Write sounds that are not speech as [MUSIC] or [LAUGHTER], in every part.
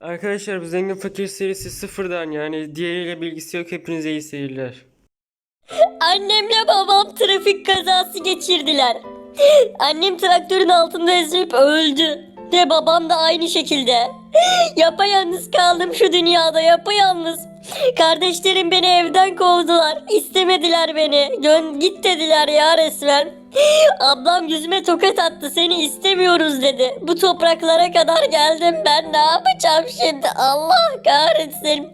Arkadaşlar bu Zengin Fakir serisi sıfırdan yani diğeriyle bilgisi yok hepinize iyi seyirler. Annemle babam trafik kazası geçirdiler. Annem traktörün altında ezilip öldü. Ve babam da aynı şekilde. Yapayalnız kaldım şu dünyada yapayalnız. Kardeşlerim beni evden kovdular. İstemediler beni. Dön git dediler ya resmen. Ablam yüzüme tokat attı seni istemiyoruz dedi. Bu topraklara kadar geldim ben ne yapacağım şimdi Allah kahretsin.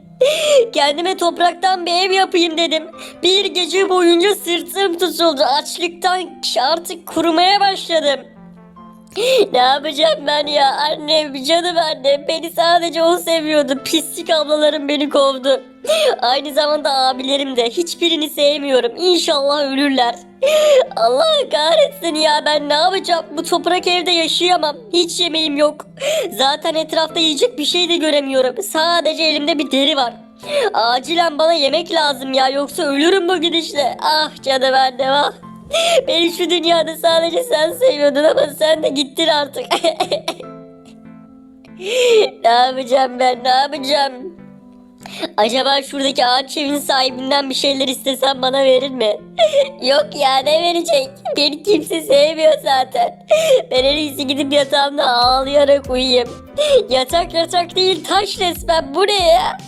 Kendime topraktan bir ev yapayım dedim. Bir gece boyunca sırtım tutuldu. Açlıktan artık kurumaya başladım. Ne yapacağım ben ya annem canım annem beni sadece o seviyordu pislik ablalarım beni kovdu Aynı zamanda abilerim de hiçbirini sevmiyorum İnşallah ölürler Allah kahretsin ya ben ne yapacağım? Bu toprak evde yaşayamam. Hiç yemeğim yok. Zaten etrafta yiyecek bir şey de göremiyorum. Sadece elimde bir deri var. Acilen bana yemek lazım ya yoksa ölürüm bu gidişle. Ah canım annem ah. Beni şu dünyada sadece sen seviyordun ama sen de gittin artık. [LAUGHS] ne yapacağım ben ne yapacağım? Acaba şuradaki ağaç evin sahibinden bir şeyler istesem bana verir mi? [LAUGHS] Yok ya ne verecek? Beni kimse sevmiyor zaten. [LAUGHS] Ben en iyisi gidip yatağımda ağlayarak uyuyayım. [LAUGHS] Yatak yatak değil taş resmen bu ne ya?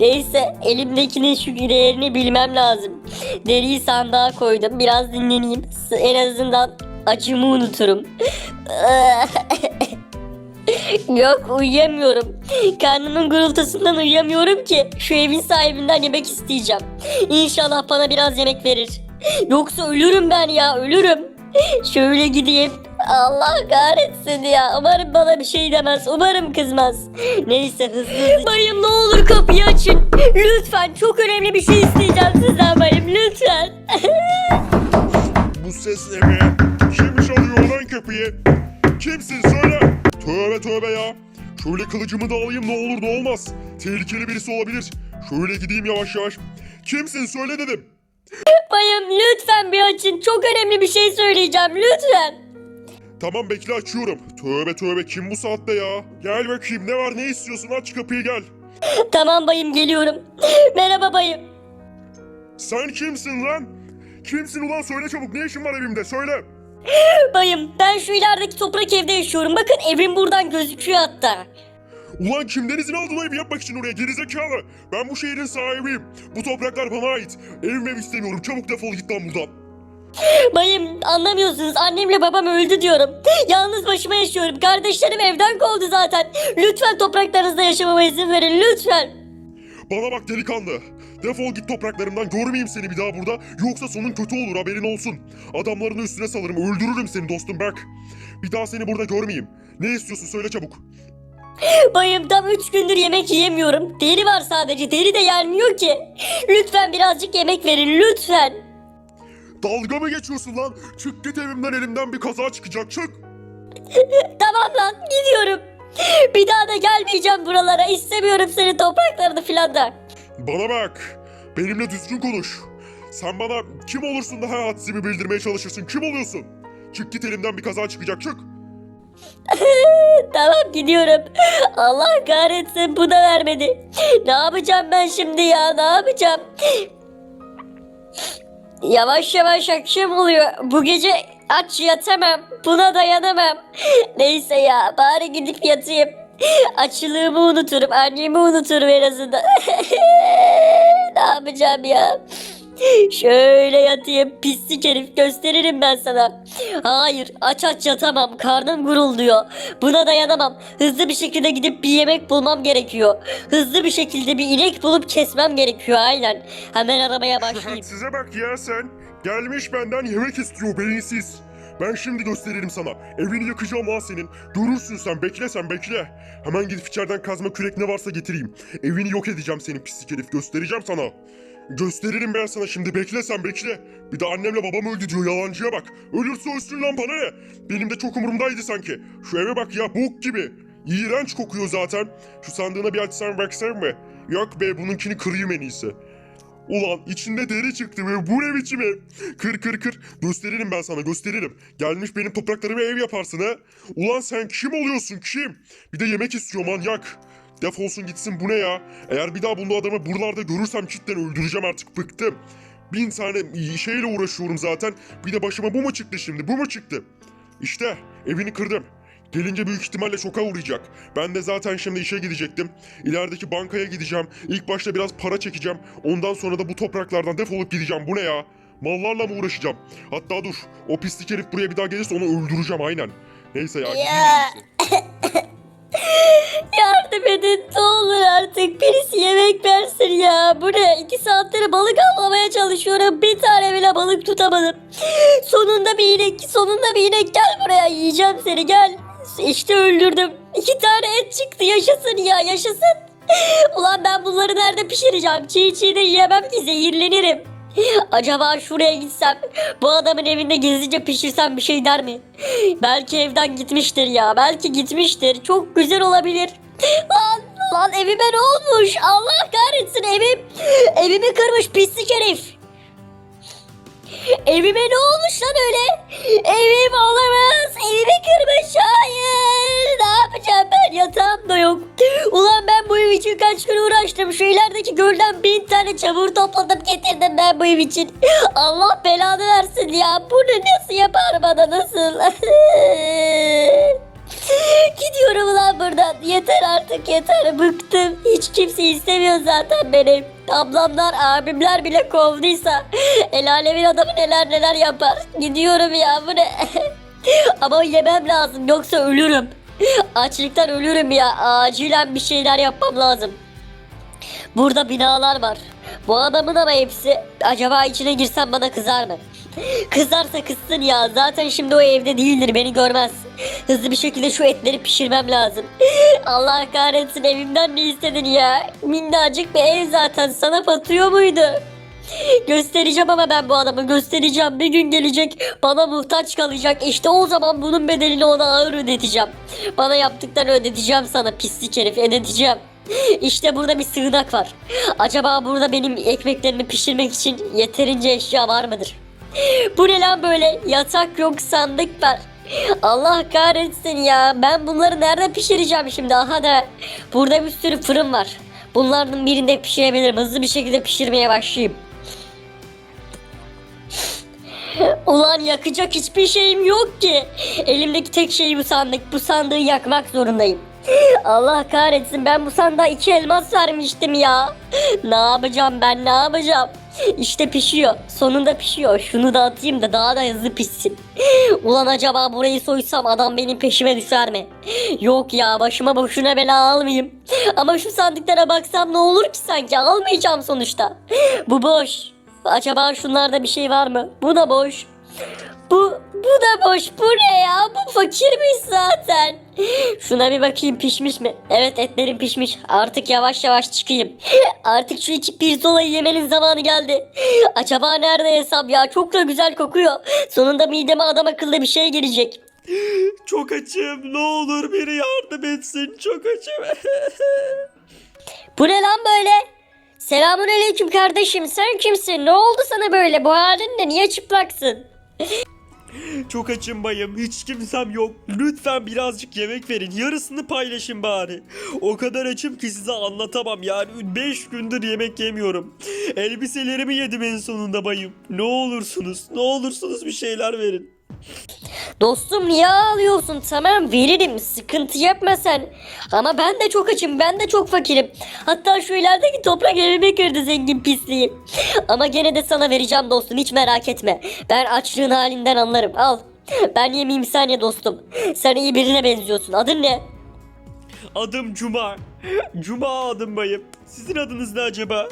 Neyse elimdekinin şu değerini bilmem lazım. Deriyi sandığa koydum biraz dinleneyim. En azından acımı unuturum. Yok uyuyamıyorum. Karnımın gurultusundan uyuyamıyorum ki. Şu evin sahibinden yemek isteyeceğim. İnşallah bana biraz yemek verir. Yoksa ölürüm ben ya ölürüm. Şöyle gideyim. Allah kahretsin ya. Umarım bana bir şey demez. Umarım kızmaz. Neyse hızlı. Bayım ne olur kapıyı açın. Lütfen çok önemli bir şey isteyeceğim sizden bayım. Lütfen. Bu ses ne be? Kim çalıyor lan kapıyı? Kimsin söyle. Tövbe tövbe ya. Şöyle kılıcımı da alayım ne olur ne olmaz. Tehlikeli birisi olabilir. Şöyle gideyim yavaş yavaş. Kimsin söyle dedim. [LAUGHS] bayım lütfen bir açın. Çok önemli bir şey söyleyeceğim. Lütfen. Tamam bekle açıyorum. Tövbe tövbe kim bu saatte ya? Gel bakayım ne var ne istiyorsun aç kapıyı gel. [LAUGHS] Tamam bayım geliyorum. [LAUGHS] Merhaba bayım. Sen kimsin lan? Kimsin ulan söyle çabuk ne işin var evimde söyle. Bayım ben şu ilerideki toprak evde yaşıyorum. Bakın evim buradan gözüküyor hatta. Ulan kimden izin aldın evi yapmak için oraya gerizekalı? Ben bu şehrin sahibiyim. Bu topraklar bana ait. Evim ev istemiyorum. Çabuk defol git lan buradan. Bayım anlamıyorsunuz annemle babam öldü diyorum. Yalnız başıma yaşıyorum. Kardeşlerim evden kovdu zaten. Lütfen topraklarınızda yaşamama izin verin lütfen. Bana bak delikanlı. Defol git topraklarımdan görmeyeyim seni bir daha burada. Yoksa sonun kötü olur haberin olsun. Adamlarını üstüne salırım öldürürüm seni dostum bak. Bir daha seni burada görmeyeyim. Ne istiyorsun söyle çabuk. Bayım tam 3 gündür yemek yiyemiyorum. Deri var sadece deri de gelmiyor ki. Lütfen birazcık yemek verin lütfen. Dalga mı geçiyorsun lan? Çık git evimden elimden bir kaza çıkacak çık. [LAUGHS] Tamam lan gidiyorum. [LAUGHS] Bir daha da gelmeyeceğim buralara. İstemiyorum senin topraklarını filan da. Bana bak. Benimle düzgün konuş. Sen bana kim olursun daha haddimi bildirmeye çalışırsın. Kim oluyorsun? Çık git elimden bir kaza çıkacak çık. [LAUGHS] Tamam gidiyorum. Allah kahretsin bu da vermedi. Ne yapacağım ben şimdi ya ne yapacağım? Yavaş yavaş akşam oluyor. Bu gece aç yatamam. Buna dayanamam. [LAUGHS] Neyse ya bari gidip yatayım. [LAUGHS] Açlığımı unuturum. Annemi unuturum en azından. [LAUGHS] ne yapacağım ya? Şöyle yatayım pislik herif gösteririm ben sana. Hayır aç aç yatamam karnım gurulduyor. Buna dayanamam. Hızlı bir şekilde gidip bir yemek bulmam gerekiyor. Hızlı bir şekilde bir inek bulup kesmem gerekiyor aynen. Hemen aramaya başlayayım. [LAUGHS] Size bak ya sen. Gelmiş benden yemek istiyor beyinsiz. Ben şimdi gösteririm sana. Evini yakacağım lan senin. Görürsün sen bekle sen bekle. Hemen gidip içeriden kazma kürek ne varsa getireyim. Evini yok edeceğim senin pislik herif göstereceğim sana. Gösteririm ben sana şimdi bekle sen bekle. Bir de annemle babam öldü diyor yalancıya bak. Ölürse ölsün lan bana ne? Benim de çok umurumdaydı sanki. Şu eve bak ya bok gibi. İğrenç kokuyor zaten. Şu sandığına bir açsan baksan mı? Yok be bununkini kırayım en iyisi. Ulan içinde deri çıktı ve bu ne biçim ev? Kır kır kır. Gösteririm ben sana gösteririm. Gelmiş benim topraklarıma ev yaparsın ha. Ulan sen kim oluyorsun kim? Bir de yemek istiyor manyak. Defolsun gitsin bu ne ya? Eğer bir daha bunu adamı buralarda görürsem cidden öldüreceğim artık bıktım. Bin tane şeyle uğraşıyorum zaten. Bir de başıma bu mu çıktı şimdi? Bu mu çıktı? İşte evini kırdım. Gelince büyük ihtimalle şoka uğrayacak. Ben de zaten şimdi işe gidecektim. İlerideki bankaya gideceğim. İlk başta biraz para çekeceğim. Ondan sonra da bu topraklardan defolup gideceğim. Bu ne ya? Mallarla mı uğraşacağım? Hatta dur. O pislik herif buraya bir daha gelirse onu öldüreceğim aynen. Neyse ya. Ya. [LAUGHS] Yardım edin ne olur artık birisi yemek versin ya. Bu ne? İki saattir balık avlamaya çalışıyorum. Bir tane bile balık tutamadım. Sonunda bir inek, sonunda bir inek gel buraya yiyeceğim seni gel. İşte öldürdüm. İki tane et çıktı yaşasın ya yaşasın. Ulan ben bunları nerede pişireceğim? Çiğ çiğ de yiyemem ki zehirlenirim. Acaba şuraya gitsem bu adamın evinde gizlice pişirsem bir şey der mi? Belki evden gitmiştir ya. Belki gitmiştir. Çok güzel olabilir. Lan, lan evime ne olmuş? Allah kahretsin evim. Evimi kırmış pislik herif. Evime ne olmuş lan öyle? Evim olamaz. Evimi kırmış. Hayır. Ne yapacağım ben? Yatağım da yok. Ulan ben bu ev için kaç gün uğraştım. Şu ilerideki gölden bin tane çamur topladım getirdim ben bu ev için. Allah belanı versin ya. Bunu nasıl yapar bana nasıl? [LAUGHS] Gidiyorum ulan buradan. Yeter artık yeter. Bıktım. Hiç kimse istemiyor zaten beni. Ablamlar, abimler bile kovduysa el alemin adamı neler neler yapar. Gidiyorum ya bu ne? [LAUGHS] Ama yemem lazım yoksa ölürüm. Açlıktan ölürüm ya. Acilen bir şeyler yapmam lazım. Burada binalar var. Bu adamın ama hepsi acaba içine girsem bana kızar mı? Kızarsa kızsın ya. Zaten şimdi o evde değildir. Beni görmez. Hızlı bir şekilde şu etleri pişirmem lazım. Allah kahretsin evimden ne istedin ya? Minnacık bir ev zaten. Sana batıyor muydu? Göstereceğim ama ben bu adamı göstereceğim. Bir gün gelecek bana muhtaç kalacak. İşte o zaman bunun bedelini ona ağır ödeteceğim. Bana yaptıklarını ödeteceğim sana pislik herif ödeteceğim. İşte burada bir sığınak var. Acaba burada benim ekmeklerimi pişirmek için yeterince eşya var mıdır? Bu ne lan böyle? Yatak yok sandık var. Allah kahretsin ya. Ben bunları nerede pişireceğim şimdi? Aha da burada bir sürü fırın var. Bunlardan birinde pişirebilirim. Hızlı bir şekilde pişirmeye başlayayım. Ulan yakacak hiçbir şeyim yok ki. Elimdeki tek şey bu sandık. Bu sandığı yakmak zorundayım. Allah kahretsin ben bu sandığa iki elmas vermiştim ya. Ne yapacağım ben ne yapacağım? İşte pişiyor. Sonunda pişiyor. Şunu da atayım da daha da hızlı pişsin. [LAUGHS] Ulan acaba burayı soysam adam benim peşime düşer mi? Yok ya başıma boşuna bela almayayım. Ama şu sandıklara baksam ne olur ki sanki almayacağım sonuçta. [LAUGHS] Bu boş. Acaba şunlarda bir şey var mı? Bu da boş. Bu, bu da boş. Bu ne ya? Bu fakirmiş zaten. Şuna bir bakayım pişmiş mi? Evet etlerim pişmiş. Artık yavaş yavaş çıkayım. [LAUGHS] Artık şu iki pirzolayı yemenin zamanı geldi. [LAUGHS] Acaba nerede hesap ya? Çok da güzel kokuyor. Sonunda mideme adam akıllı bir şey gelecek. [LAUGHS] Çok açım. Ne olur biri yardım etsin. Çok açım. Bu ne lan böyle? Selamun aleyküm kardeşim. Sen kimsin? Ne oldu sana böyle? Bu halin Niye çıplaksın? Çok açım bayım. Hiç kimsem yok. Lütfen birazcık yemek verin. Yarısını paylaşın bari. O kadar açım ki size anlatamam. Yani 5 gündür yemek yemiyorum. Elbiselerimi yedim en sonunda bayım. Ne olursunuz, ne olursunuz bir şeyler verin. Dostum niye ağlıyorsun? Tamam veririm. Sıkıntı yapma sen. Ama ben de çok açım. Ben de çok fakirim. Hatta şu ilerideki toprak evimi kırdı zengin pisliği. Ama gene de sana vereceğim dostum. Hiç merak etme. Ben açlığın halinden anlarım. Al. Ben yemeyeyim saniye dostum. Sen iyi birine benziyorsun. Adın ne? Adım Cuma. Cuma adım bayım. Sizin adınız ne acaba?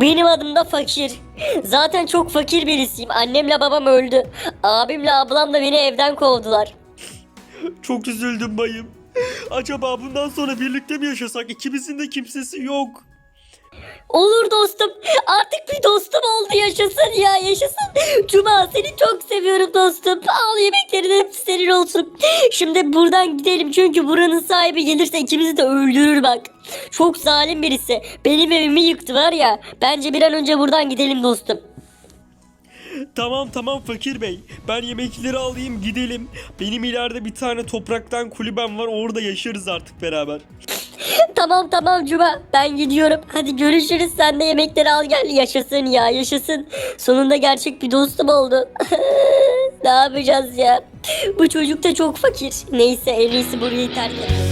Benim adım da fakir. Zaten çok fakir birisiyim. Annemle babam öldü. Abimle ablam da beni evden kovdular. Çok üzüldüm bayım. Acaba bundan sonra birlikte mi yaşasak? İkimizin de kimsesi yok. Olur dostum. Artık bir dostum oldu yaşasın ya yaşasın. Cuma seni çok seviyorum dostum. Al yemeklerin hepsi senin olsun. Şimdi buradan gidelim çünkü buranın sahibi gelirse ikimizi de öldürür bak. Çok zalim birisi. Benim evimi yıktı var ya. Bence bir an önce buradan gidelim dostum. Tamam tamam fakir bey. Ben yemekleri alayım gidelim. Benim ileride bir tane topraktan kulübem var. Orada yaşarız artık beraber. [LAUGHS] Tamam tamam Cuma ben gidiyorum. Hadi görüşürüz sen de yemekleri al gel. Yaşasın ya yaşasın. Sonunda gerçek bir dostum oldu. [LAUGHS] ne yapacağız ya? Bu çocuk da çok fakir. Neyse en iyisi burayı terk edelim.